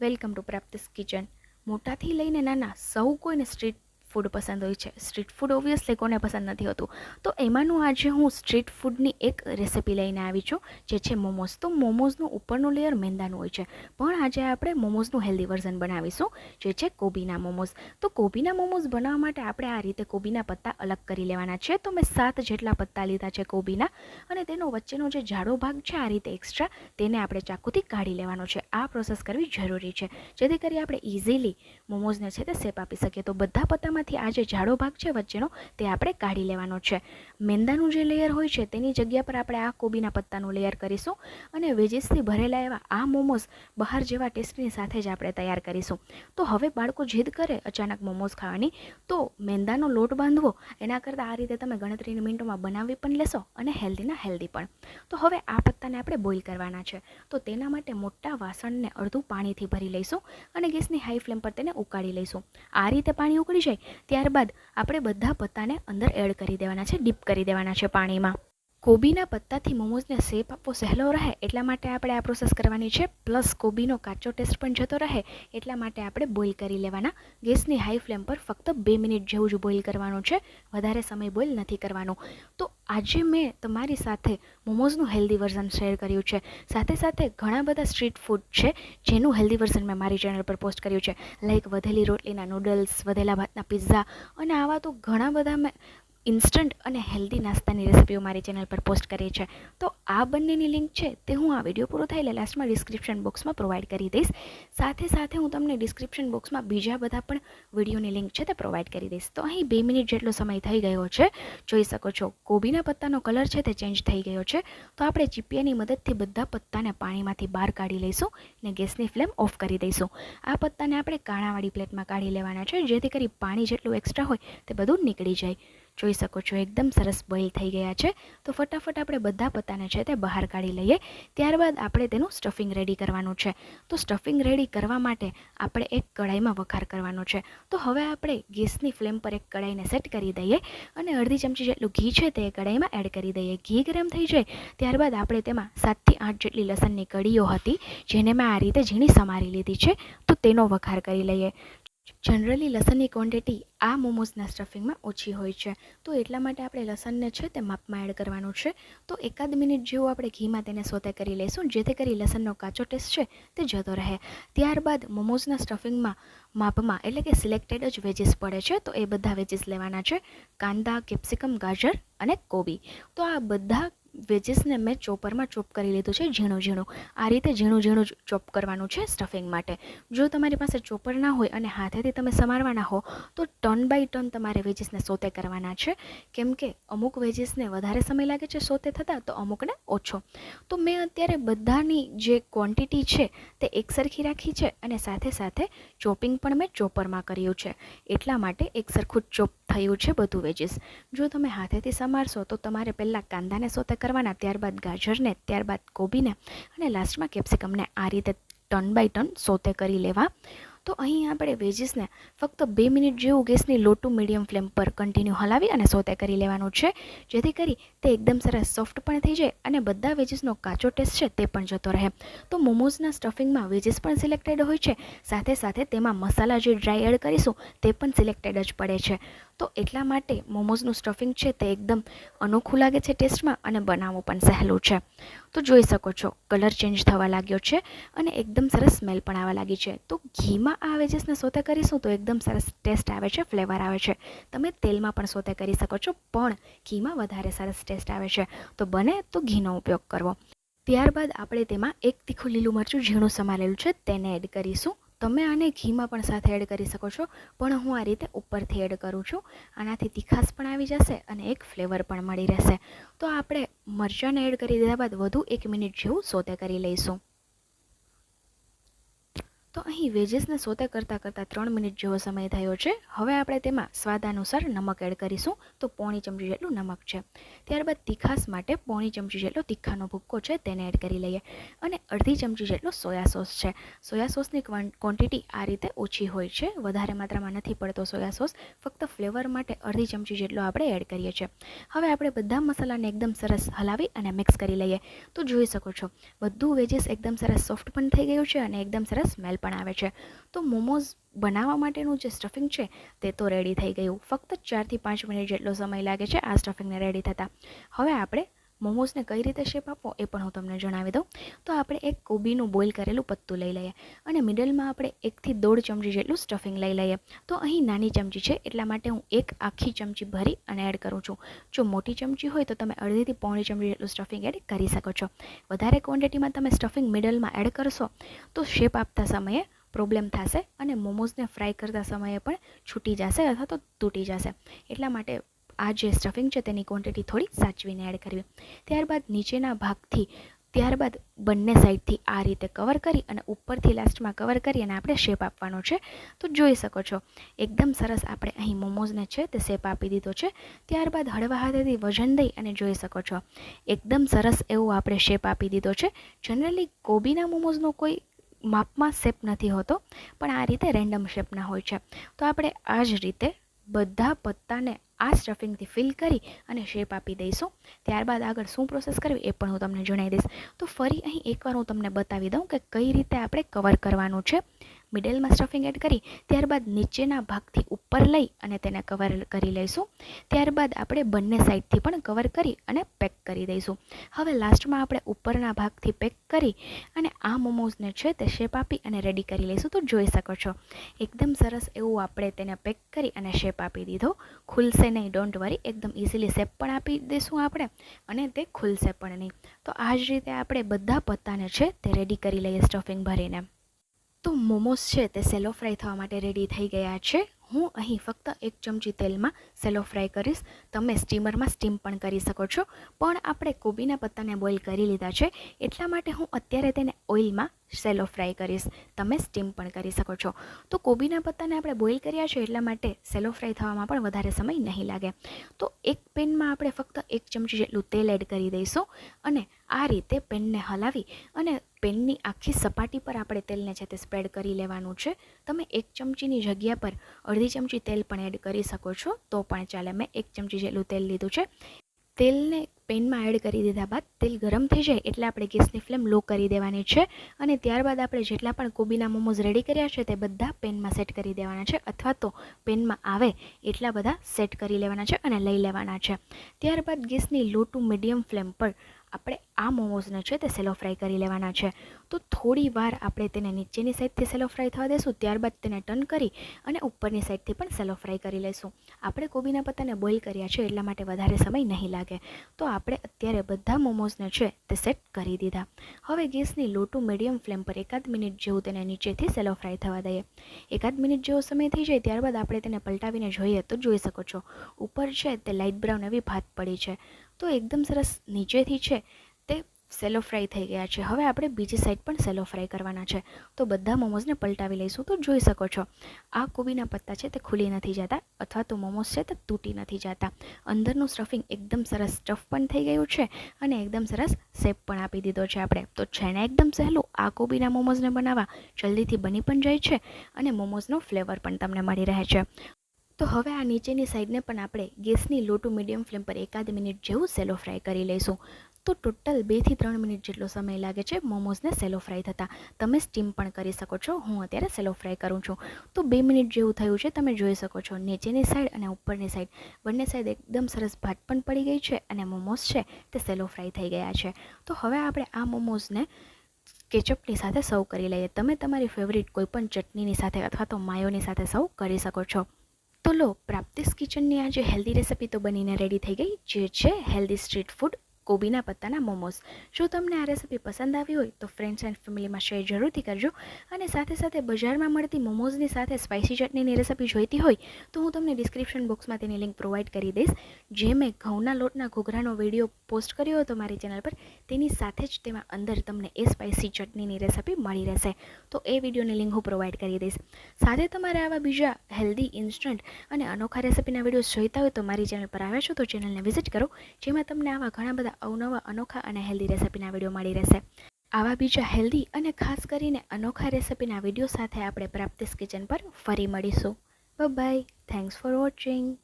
Welcome to Prapti's kitchen. મોટાથી લઈને નાના સૌ કોઈને સ્ટ્રીટ ફૂડ પસંદ હોય છે. સ્ટ્રીટ ફૂડ ઓબ્વિયસલી કોને પસંદ નથી હોતું. તો એમાંનું આજે હું સ્ટ્રીટ ફૂડની એક રેસિપી લઈને આવી છું, જે છે મોમોઝ. તો મોમોઝનું ઉપરનું લેયર મેંદાનું હોય છે. પણ આજે આપણે મોમોઝનું હેલ્ધી વર્ઝન બનાવીશું, જે છે કોબીના મોમોઝ. તો કોબીના મોમોઝ બનાવવા માટે આપણે આ રીતે કોબીના પત્તા અલગ કરી લેવાના છે. તો મેં સાત જેટલા પત્તા લીધા છે કોબીના. અને તેનો વચ્ચેનો જે જાડો ભાગ છે, આ રીતે એક્સ્ટ્રા તેને આપણે ચાકુથી કાઢી લેવાનો છે. આ પ્રોસેસ કરવી જરૂરી છે. જેથી કરી આપણે ઇઝીલી મોમોઝને છે તે શેપ આપી શકીએ. તો બધા પત્તામાંથી આ જે જાડો ભાગ છે વચ્ચેનો, તે આપણે કાઢી લેવાનો છે. મેંદાનું જે લેયર હોય છે, તેની જગ્યા પર આપણે આ કોબીના પત્તાનું લેયર કરીશું અને વેજીસથી ભરેલા એવા આ મોમોઝ બહાર જેવા ટેસ્ટની સાથે જ આપણે તૈયાર કરીશું. તો હવે બાળકો જીદ કરે અચાનક મોમોઝ ખાવાની. તો મેંદાનો લોટ બાંધવો, એના કરતાં આ રીતે તમે ગણતરીની મિનિટોમાં બનાવી પણ લેશો અને હેલ્ધીના હેલ્ધી પણ. તો હવે આ પત્તાને આપણે બોઇલ કરવાના છે. તો તેના માટે મોટા વાસણને અડધું પાણીથી ભરી લઈશું અને ગેસની હાઈ ફ્લેમ પર તેને ઉકાળી લઈશું. આ રીતે પાણી ઉકળી જાય ત્યારબાદ આપણે બધા પત્તાને અંદર એડ કરી દેવાના છે ડીપ કરી દેવાના છે પાણીમાં. કોબીના પત્તાથી મોમોઝને શેપ આપવો સહેલો રહે એટલા માટે આપણે આ પ્રોસેસ કરવાની છે. પ્લસ કોબીનો કાચો ટેસ્ટ પણ જતો રહે એટલા માટે આપણે બોઇલ કરી લેવાના. ગેસની હાઈ ફ્લેમ પર ફક્ત બે મિનિટ જેવું જ બોઇલ કરવાનું છે. વધારે સમય બોઇલ નથી કરવાનો. તો આજે મેં તમારી સાથે મોમોઝનું હેલ્ધી વર્ઝન શેર કર્યું છે. સાથે સાથે ઘણા બધા સ્ટ્રીટ ફૂડ છે જેનું હેલ્ધી વર્ઝન મેં મારી ચેનલ પર પોસ્ટ કર્યું છે. લાઈક વધેલી રોટલીના નૂડલ્સ વધેલા ભાતના પિઝા અને આવા તો ઘણા બધા મેં ઇન્સ્ટન્ટ અને હેલ્ધી નાસ્તાની રેસિપીઓ મારી ચેનલ પર પોસ્ટ કરી છે. તો આ બંનેની લિંક છે તે હું આ વીડિયો પૂરો થયેલા લાસ્ટમાં ડિસ્ક્રિપ્શન બોક્સમાં પ્રોવાઈડ કરી દઈશ. સાથે સાથે હું તમને ડિસ્ક્રિપ્શન બોક્સમાં બીજા બધા પણ વિડીયોની લિંક છે તે પ્રોવાઈડ કરી દઈશ. તો અહીં બે મિનિટ જેટલો સમય થઈ ગયો છે. જોઈ શકો છો કોબીના પત્તાનો કલર છે તે ચેન્જ થઈ ગયો છે. તો આપણે ચીપિયાની મદદથી બધા પત્તાને પાણીમાંથી બહાર કાઢી લઈશું અને ગેસની ફ્લેમ ઓફ કરી દઈશું. આ પત્તાને આપણે કાણાવાળી પ્લેટમાં કાઢી લેવાના છે જેથી કરી પાણી જેટલું એક્સ્ટ્રા હોય તે બધું નીકળી જાય. જોઈ શકો છો, એકદમ સરસ બોઇલ થઈ ગયા છે. તો ફટાફટ આપણે બધા પત્તાને છે તે બહાર કાઢી લઈએ. ત્યારબાદ આપણે તેનું સ્ટફિંગ રેડી કરવાનું છે. તો સ્ટફિંગ રેડી કરવા માટે આપણે એક કઢાઈમાં વઘાર કરવાનો છે. તો હવે આપણે ગેસની ફ્લેમ પર એક કઢાઈને સેટ કરી દઈએ અને અડધી ચમચી જેટલું ઘી છે તે કઢાઈમાં એડ કરી દઈએ. ઘી ગરમ થઈ જાય ત્યારબાદ આપણે તેમાં સાતથી આઠ જેટલી લસણની કડીઓ હતી, જેને મેં આ રીતે ઝીણી સમારી લીધી છે. તો તેનો વઘાર કરી લઈએ. જનરલી લસણની ક્વોન્ટિટી આ મોમોઝના સ્ટફિંગમાં ઓછી હોય છે. તો એટલા માટે આપણે લસણને છે તે માપમાં એડ કરવાનું છે. તો એકાદ મિનિટ જેવું આપણે ઘીમાં તેને સોતે કરી લઈશું, જેથી કરી લસણનો કાચો ટેસ્ટ છે તે જતો રહે. ત્યારબાદ મોમોઝના સ્ટફિંગમાં માપમાં એટલે કે સિલેક્ટેડ જ વેજીસ પડે છે, તો એ બધા વેજીસ લેવાના છે. કાંદા કેપ્સિકમ ગાજર અને કોબી. તો આ બધા વેજીસને મેં ચોપરમાં ચોપ કરી લીધું છે ઝીણું ઝીણું. આ રીતે ઝીણું ઝીણું ચોપ કરવાનું છે સ્ટફિંગ માટે. જો તમારી પાસે ચોપર ના હોય અને હાથેથી તમે સમારવાના હો, તો ટર્ન બાય ટર્ન તમારે વેજીસને સોતે કરવાના છે. કેમ કે અમુક વેજીસને વધારે સમય લાગે છે સોતે થતાં, તો અમુકને ઓછો. તો મેં અત્યારે બધાની જે ક્વોન્ટિટી છે તે એકસરખી રાખી છે અને સાથે સાથે ચોપિંગ પણ મેં ચોપરમાં કર્યું છે. એટલા માટે એકસરખું ચોપ થયું છે બધું વેજીસ. જો તમે હાથેથી સમારશો, તો તમારે પહેલાં કાંદાને સોતે કરવાના ત્યારબાદ ગાજરને, ત્યારબાદ કોબીને અને લાસ્ટમાં કેપ્સિકમને આ રીતે ટર્ન બાય ટર્ન સોતે કરી લેવા. તો અહીં આપણે વેજીસને ફક્ત બે મિનિટ જેવું ગેસની લો મીડિયમ ફ્લેમ પર કન્ટિન્યુ હલાવી અને સોતે કરી લેવાનું છે. જેથી કરી તે એકદમ સરસ સોફ્ટ પણ થઈ જાય અને બધા વેજીસનો કાચો ટેસ્ટ છે તે પણ જતો રહે. તો મોમોઝના સ્ટફિંગમાં વેજીસ પણ સિલેક્ટેડ હોય છે. સાથે સાથે તેમાં મસાલા જે ડ્રાય એડ કરીશું તે પણ સિલેક્ટેડ જ પડે છે. તો એટલા માટે મોમોઝનું સ્ટફિંગ છે તે એકદમ અનોખું લાગે છે ટેસ્ટમાં અને બનાવવું પણ સહેલું છે. તો જોઈ શકો છો, કલર ચેન્જ થવા લાગ્યો છે અને એકદમ સરસ સ્મેલ પણ આવવા લાગી છે. તો ઘીમાં આ વેજીસને સોતે કરીશું તો એકદમ સરસ ટેસ્ટ આવે છે, ફ્લેવર આવે છે. તમે તેલમાં પણ સોતે કરી શકો છો, પણ ઘીમાં વધારે સરસ ટેસ્ટ આવે છે. તો બને તો ઘીનો ઉપયોગ કરવો. ત્યારબાદ આપણે તેમાં એક તીખું લીલું મરચું ઝીણું સમારેલું છે તેને એડ કરીશું. તમે આને ઘીમાં પણ સાથે એડ કરી શકો છો. પણ હું આ રીતે ઉપરથી એડ કરું છું. આનાથી તીખાસ પણ આવી જશે અને એક ફ્લેવર પણ મળી રહેશે. તો આપણે મરચાંને એડ કરી દીધા બાદ વધુ એક મિનિટ જેવું સોતે કરી લઈશું. તો અહીં વેજીસને સોતે કરતાં કરતાં ત્રણ મિનિટ જેવો સમય થયો છે. હવે આપણે તેમાં સ્વાદ અનુસાર નમક એડ કરીશું. તો પોણી ચમચી જેટલું નમક છે. ત્યારબાદ તીખાસ માટે પોણી ચમચી જેટલો તીખાનો ભૂક્કો છે તેને એડ કરી લઈએ. અને અડધી ચમચી જેટલો સોયા સોસ છે. સોયા સોસની ક્વોન્ટિટી આ રીતે ઓછી હોય છે. વધારે માત્રામાં નથી પડતો સોયા સોસ. ફક્ત ફ્લેવર માટે અડધી ચમચી જેટલો આપણે એડ કરીએ છીએ. હવે આપણે બધા મસાલાને એકદમ સરસ હલાવી અને મિક્સ કરી લઈએ. તો જોઈ શકો છો, બધું વેજીસ એકદમ સરસ સોફ્ટ પણ થઈ ગયું છે અને એકદમ સરસ સ્મેલ પણ આવે છે. તો મોમોઝ બનાવવા માટેનું જે સ્ટફિંગ છે, તે તો રેડી થઈ ગયું. ફક્ત ચારથી પાંચ મિનિટ જેટલો સમય લાગે છે આ સ્ટફિંગને રેડી થતાં. હવે આપણે મોમોઝને કઈ રીતે શેપ આપવો એ પણ હું તમને જણાવી દઉં. તો આપણે એક કોબીનું બોઇલ કરેલું પત્તું લઈ લઈએ અને મિડલમાં આપણે એકથી દોઢ ચમચી જેટલું સ્ટફિંગ લઈ લઈએ. તો અહીં નાની ચમચી છે, એટલા માટે હું એક આખી ચમચી ભરી અને એડ કરું છું. જો મોટી ચમચી હોય તો તમે અડધીથી પોણી ચમચી જેટલું સ્ટફિંગ એડ કરી શકો છો. વધારે ક્વોન્ટિટીમાં તમે સ્ટફિંગ મિડલમાં એડ કરશો તો શેપ આપતા સમયે પ્રોબ્લેમ થશે અને મોમોઝને ફ્રાય કરતા સમયે પણ છૂટી જશે અથવા તો તૂટી જશે. એટલા માટે આ જે સ્ટફિંગ છે તેની ક્વોન્ટિટી થોડી સાચવીને એડ કરવી. ત્યારબાદ નીચેના ભાગથી, ત્યારબાદ બંને સાઈડથી આ રીતે કવર કરી અને ઉપરથી લાસ્ટમાં કવર કરી અને આપણે શેપ આપવાનો છે. તો જોઈ શકો છો, એકદમ સરસ આપણે અહીં મોમોઝને છે તે શેપ આપી દીધો છે. ત્યારબાદ હળવા હાથેથી વજન દઈ અને જોઈ શકો છો, એકદમ સરસ એવો આપણે શેપ આપી દીધો છે. જનરલી કોબીના મોમોઝનો કોઈ માપમાં શેપ નથી હોતો, પણ આ રીતે રેન્ડમ શેપના હોય છે. તો આપણે આ જ રીતે બધા પત્તાને આ સ્ટફિંગથી ફિલ કરી અને શેપ આપી દઈશું. ત્યારબાદ આગળ શું પ્રોસેસ કરવી એ પણ હું તમને જણાવી દઈશ. તો ફરી અહીં એકવાર હું તમને બતાવી દઉં કે કઈ રીતે આપણે કવર કરવાનું છે. મિડલમાં સ્ટફિંગ એડ કરી, ત્યારબાદ નીચેના ભાગથી ઉપર લઈ અને તેને કવર કરી લઈશું. ત્યારબાદ આપણે બંને સાઈડથી પણ કવર કરી અને પેક કરી દઈશું. હવે લાસ્ટમાં આપણે ઉપરના ભાગથી પેક કરી અને આ મોમોઝને છે તે શેપ આપી અને રેડી કરી લઈશું. તો જોઈ શકો છો, એકદમ સરસ એવું આપણે તેને પેક કરી અને શેપ આપી દીધો. ખુલશે નહીં ડોન્ટ વરી એકદમ ઇઝીલી શેપ પણ આપી દઈશું આપણે અને તે ખુલશે પણ નહીં. તો આ જ રીતે આપણે બધા પત્તાને છે તે રેડી કરી લઈએ સ્ટફિંગ ભરીને. તો મોમોસ છે તે સેલો ફ્રાય થવા માટે રેડી થઈ ગયા છે. હું અહીં ફક્ત એક ચમચી તેલમાં સેલો ફ્રાય કરીશ. તમે સ્ટીમરમાં સ્ટીમ પણ કરી શકો છો. પણ આપણે કોબીના પત્તાને બોઇલ કરી લીધા છે. એટલા માટે હું અત્યારે તેને ઓઇલમાં સેલો ફ્રાય કરીશ. તમે સ્ટીમ પણ કરી શકો છો. તો કોબીના પત્તાને આપણે બોઇલ કર્યા છે એટલા માટે સેલો ફ્રાય થવામાં પણ વધારે સમય નહીં લાગે. તો એક પેનમાં આપણે ફક્ત એક ચમચી જેટલું તેલ એડ કરી દઈશું અને આ રીતે પેનને હલાવી અને પેનની આખી સપાટી પર આપણે તેલને છે તે સ્પ્રેડ કરી લેવાનું છે. તમે એક ચમચીની જગ્યા પર અડધી ચમચી તેલ પણ એડ કરી શકો છો. તો પણ ચાલે. મેં એક ચમચી જેટલું તેલ લીધું છે. તેલને પેનમાં એડ કરી દીધા બાદ તેલ ગરમ થઈ જાય એટલે આપણે ગેસની ફ્લેમ લો કરી દેવાની છે અને ત્યારબાદ આપણે જેટલા પણ કોબીના મોમોઝ રેડી કર્યા છે તે બધા પેનમાં સેટ કરી દેવાના છે અથવા તો પેનમાં આવે એટલા બધા સેટ કરી લેવાના છે અને લઈ લેવાના છે. ત્યારબાદ ગેસની લો ટુ મીડિયમ ફ્લેમ પર આપણે આ મોમોઝને છે તે સેલો ફ્રાય કરી લેવાના છે. તો થોડી વાર આપણે તેને નીચેની સાઈડથી સેલો ફ્રાય થવા દેશું, ત્યારબાદ તેને ટર્ન કરી અને ઉપરની સાઈડથી પણ સેલો ફ્રાય કરી લઈશું આપણે કોબીના પત્તાને બોઇલ કર્યા છે એટલા માટે વધારે સમય નહીં લાગે. તો આપણે અત્યારે બધા મોમોઝને છે તે સેટ કરી દીધા. હવે ગેસની લો મીડિયમ ફ્લેમ પર એકાદ મિનિટ જેવું તેને નીચેથી સેલો ફ્રાય થવા દઈએ. એકાદ મિનિટ જેવો સમય થઈ જાય ત્યારબાદ આપણે તેને પલટાવીને જોઈએ તો જોઈ શકો છો. ઉપર છે તે લાઇટ બ્રાઉન એવી ભાત પડી છે. તો એકદમ સરસ નીચેથી છે સેલો ફ્રાય થઈ ગયા છે. હવે આપણે બીજી સાઈડ પણ સેલો ફ્રાય કરવાના છે. તો બધા મોમોઝને પલટાવી લઈશું. તો જોઈ શકો છો. આ કોબીના પત્તા છે તે ખુલી નથી જતા અથવા તો મોમોઝ છે તે તૂટી નથી જતા. અંદરનું સ્ટફિંગ એકદમ સરસ સ્ટફ પણ થઈ ગયું છે અને એકદમ સરસ શેપ પણ આપી દીધો છે આપણે. તો છે ને એકદમ સહેલું આ કોબીના મોમોઝને બનાવવા જલ્દીથી બની પણ જાય છે અને મોમોઝનો ફ્લેવર પણ તમને મળી રહે છે. તો હવે આ નીચેની સાઈડને પણ આપણે ગેસની લો મીડિયમ ફ્લેમ પર એકાદ મિનિટ જેવું સેલો ફ્રાય કરી લઈશું. તો ટોટલ બેથી ત્રણ મિનિટ જેટલો સમય લાગે છે મોમોઝને સેલો ફ્રાય થતાં. તમે સ્ટીમ પણ કરી શકો છો. હું અત્યારે સેલો ફ્રાય કરું છું. તો બે મિનિટ જેવું થયું છે, તમે જોઈ શકો છો. નીચેની સાઈડ અને ઉપરની સાઈડ બંને સાઈડ એકદમ સરસ ભાત પણ પડી ગઈ છે અને મોમોઝ છે તે સેલો ફ્રાય થઈ ગયા છે. તો હવે આપણે આ મોમોઝને કેચઅપની સાથે સર્વ કરી લઈએ. તમે તમારી ફેવરિટ કોઈપણ ચટણીની સાથે અથવા તો માયોની સાથે સર્વ કરી શકો છો. તો લો પ્રાપ્તિસ કિચનની આજે હેલ્ધી રેસિપી તો બનીને રેડી થઈ ગઈ, જે છે હેલ્ધી સ્ટ્રીટ ફૂડ કોબીના પત્તાના મોમોસ જો તમને આ રેસિપી પસંદ આવી હોય તો ફ્રેન્ડ્સ એન્ડ ફેમિલીમાં શેર જરૂરથી કરજો અને સાથે સાથે બજારમાં મળતી મોમોઝની સાથે સ્પાઇસી ચટણીની રેસિપી જોઈતી હોય તો હું તમને ડિસ્ક્રિપ્શન બોક્સમાં તેની લિંક પ્રોવાઈડ કરી દઈશ. જે મેં ઘઉંના લોટના ઘૂઘરાનો વીડિયો પોસ્ટ કર્યો હતો મારી ચેનલ પર, તેની સાથે જ તેમાં અંદર તમને એ સ્પાઇસી ચટણીની રેસિપી મળી રહેશે. તો એ વિડીયોની લિંક હું પ્રોવાઈડ કરી દઈશ. સાથે તમારે આવા બીજા હેલ્ધી ઇન્સ્ટન્ટ અને અનોખા રેસિપીના વિડીયોઝ જોઈતા હોય તો મારી ચેનલ પર આવ્યા છો તો ચેનલને વિઝિટ કરો, જેમાં તમને આવા ઘણા બધા અવનવા, અનોખા અને હેલ્ધી રેસિપીના વીડિયો મળી રહેશે. આવા બીજા હેલ્ધી અને ખાસ કરીને અનોખા રેસિપીના વીડિયો સાથે આપણે પ્રાપ્તિસ કિચન પર ફરી મળીશું. By thanks for watching